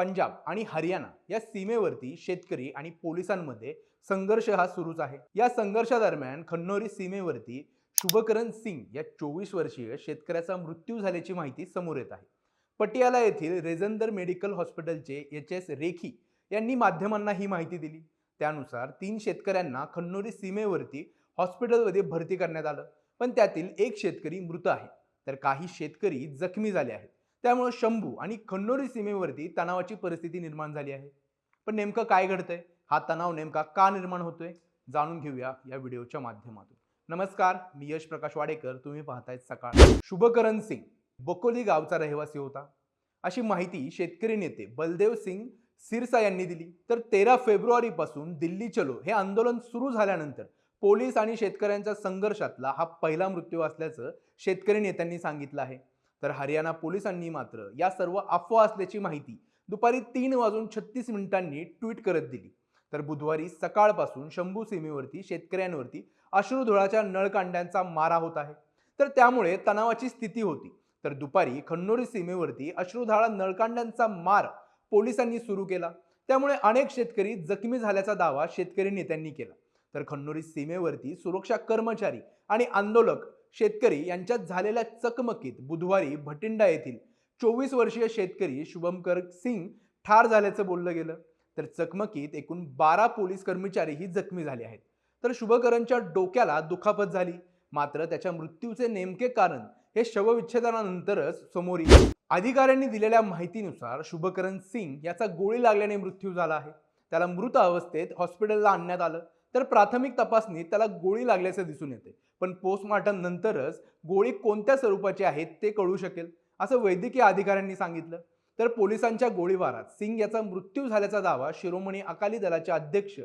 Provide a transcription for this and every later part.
पंजाब आणि हरियाणा या सीमेवरती शेतकरी आणि पोलिसांमध्ये संघर्ष हा सुरूच आहे. या संघर्षादरम्यान खन्नोरी सीमेवरती शुभकरण सिंग या चोवीस वर्षीय शेतकऱ्याचा मृत्यू झाल्याची माहिती समोर येत आहे. पटियाला येथील रेझनदर मेडिकल हॉस्पिटलचे एच एस रेखी यांनी माध्यमांना ही माहिती दिली. त्यानुसार तीन शेतकऱ्यांना खन्नोरी सीमेवरती हॉस्पिटलमध्ये भरती करण्यात आलं. पण त्यातील एक शेतकरी मृत आहे. तर काही शेतकरी जखमी झाले आहेत. त्यामुळे शंभू आणि खन्नोरी सीमेवरती तणावाची परिस्थिती निर्माण झाली आहे. पण नेमकं काय घडतंय? हा तणाव नेमका का निर्माण होतोय? जाणून घेऊया या व्हिडिओच्या माध्यमातून. नमस्कार मी यश प्रकाश वाडेकर. तुम्ही पाहतायत सकाळ. शुभकरण सिंग बकोली गावचा रहिवासी होता. अशी माहिती शेतकरी नेते बलदेव सिंग सिरसा यांनी दिली. तर तेरा फेब्रुवारीपासून दिल्ली चलो हे आंदोलन सुरू झाल्यानंतर पोलीस आणि शेतकऱ्यांच्या संघर्षातला हा पहिला मृत्यू असल्याचं शेतकरी नेत्यांनी सांगितलं आहे. तर हरियाणा पोलिसांनी मात्र या सर्व अफवा असल्याची माहिती दुपारी तीन वाजून छत्तीस मिनिटांनी ट्विट करत दिली. तर बुधवारी सकाळपासून शंभू सीमेवरती शेतकऱ्यांवरती अश्रुधुळाच्या नळकांड्यांचा मारा होत आहे. तर त्यामुळे तणावाची स्थिती होती. तर दुपारी खन्नोरी सीमेवरती अश्रुधाळा नळकांड्यांचा मार पोलिसांनी सुरू केला. त्यामुळे अनेक शेतकरी जखमी झाल्याचा दावा शेतकरी नेत्यांनी केला. तर खन्नोरी सीमेवरती सुरक्षा कर्मचारी आणि आंदोलक शेतकरी यांच्यात झालेल्या चकमकीत बुधवारी भटिंडा येथील चोवीस वर्षीय शेतकरी शुभमकर सिंग ठार झाल्याचं बोललं गेलं. तर चकमकीत एकूण बारा पोलीस कर्मचारीही जखमी झाले आहेत. तर शुभकरणच्या डोक्याला दुखापत झाली. मात्र त्याच्या मृत्यूचे नेमके कारण हे शवविच्छेदनानंतरच समोर येईल. अधिकाऱ्यांनी दिलेल्या माहितीनुसार शुभकरण सिंग याचा गोळी लागल्याने मृत्यू झाला आहे. त्याला मृत अवस्थेत हॉस्पिटलला आणण्यात आलं. तर प्राथमिक तपासणीत त्याला गोळी लागल्याचं दिसून येते. पण पोस्टमॉर्टम नंतरच गोळी कोणत्या स्वरूपाची आहे ते कळू शकेल असं वैद्यकीय अधिकाऱ्यांनी सांगितलं. तर पोलिसांच्या गोळीबारात सिंग याचा मृत्यू झाल्याचा दावा शिरोमणी अकाली दलाचे अध्यक्ष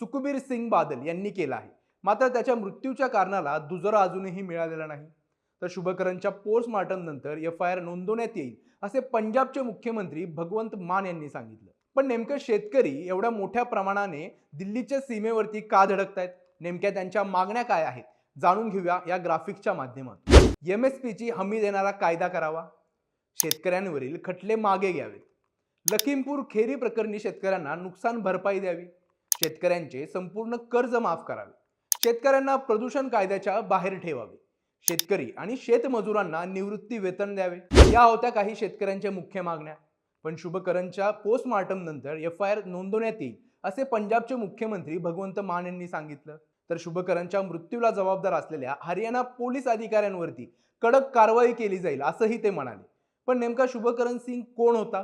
सुखबीर सिंग बादल यांनी केला आहे. मात्र त्याच्या मृत्यूच्या कारणाला दुजरा अजूनही मिळालेला नाही. तर शुभकरणच्या पोस्टमॉर्टम नंतर एफ आय आर नोंदवण्यात येईल असे पंजाबचे मुख्यमंत्री भगवंत मान यांनी सांगितलं. पण नेमकं शेतकरी एवढ्या मोठ्या प्रमाणाने दिल्लीच्या सीमेवरती का धडकतायत? नेमक्या त्यांच्या मागण्या काय आहेत? जाणून घेऊया या ग्राफिक्सच्या माध्यमातून. एम एस पीची हमी देणारा कायदा करावा. शेतकऱ्यांवरील खटले मागे घ्यावेत. लखीमपूर खेरी प्रकरणी शेतकऱ्यांना नुकसान भरपाई द्यावी. शेतकऱ्यांचे संपूर्ण कर्ज माफ करावे. शेतकऱ्यांना प्रदूषण कायद्याच्या बाहेर ठेवावे. शेतकरी आणि शेतमजुरांना निवृत्ती वेतन द्यावे. या होत्या काही शेतकऱ्यांच्या मुख्य मागण्या. पण शुभकरणच्या पोस्टमार्टम नंतर एफ आय आर नोंदवण्यात येईल असे पंजाबचे मुख्यमंत्री भगवंत मान यांनी सांगितलं. तर शुभकरणच्या मृत्यूला जबाबदार असलेल्या हरियाणा पोलीस अधिकाऱ्यांवरती कडक कारवाई केली जाईल असंही ते म्हणाले. पण नेमका शुभकरण सिंग कोण होता?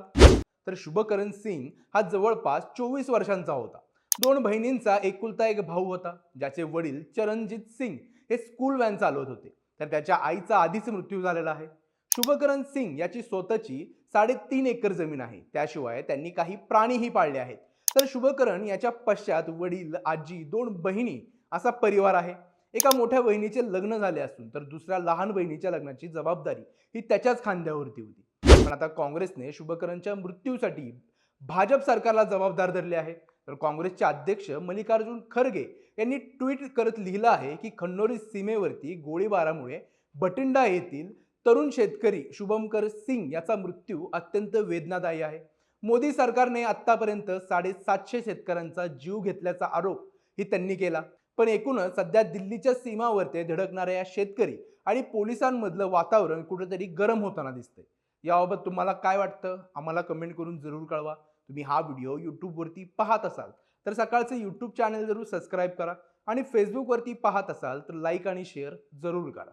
तर शुभकरण सिंग हा जवळपास चोवीस वर्षांचा होता. दोन बहिणींचा एकुलता एक भाऊ होता ज्याचे वडील चरणजित सिंग हे स्कूल व्हॅन चालवत होते. तर त्याच्या आईचा आधीच मृत्यू झालेला आहे. शुभकरण सिंग याची स्वतःची साडेतीन एकर जमीन आहे. त्याशिवाय त्यांनी काही प्राणीही पाळले आहेत. तर शुभकरण याच्या पश्चात वडील आजी दोन बहिणी असा परिवार आहे. एका मोठ्या बहिणीचे लग्न झाले असून तर दुसऱ्या लहान बहिणीच्या लग्नाची जबाबदारी ही त्याच्याच खांद्यावरती होती. पण आता काँग्रेसने शुभकरणच्या मृत्यूसाठी भाजप सरकारला जबाबदार धरले आहे. तर काँग्रेसचे अध्यक्ष मल्लिकार्जुन खरगे यांनी ट्विट करत लिहिलं आहे की खंडोरी सीमेवरती गोळीबारामुळे बटिंडा येथील तरुण शेतकरी शुभमकर सिंग याचा मृत्यू अत्यंत वेदनादायी आहे. मोदी सरकारने आतापर्यंत साडेसातशे शेतकऱ्यांचा जीव घेतल्याचा आरोप ही त्यांनी केला. पण एकूणच सध्या दिल्लीच्या सीमावरती धडकणाऱ्या या शेतकरी आणि पोलिसांमधलं वातावरण कुठेतरी गरम होताना दिसतंय. याबाबत तुम्हाला काय वाटतं? आम्हाला कमेंट करून जरूर कळवा. तुम्ही हा व्हिडिओ यूट्यूबवरती पाहत असाल तर सकाळचं यूट्यूब चॅनल जरूर सबस्क्राईब करा आणि फेसबुकवरती पाहत असाल तर लाईक आणि शेअर जरूर करा.